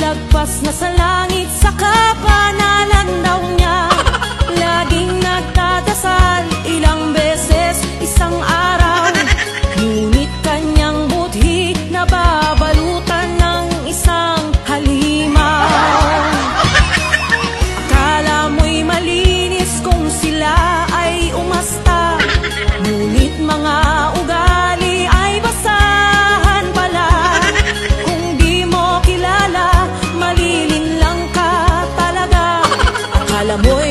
lagpas na salat la muerte.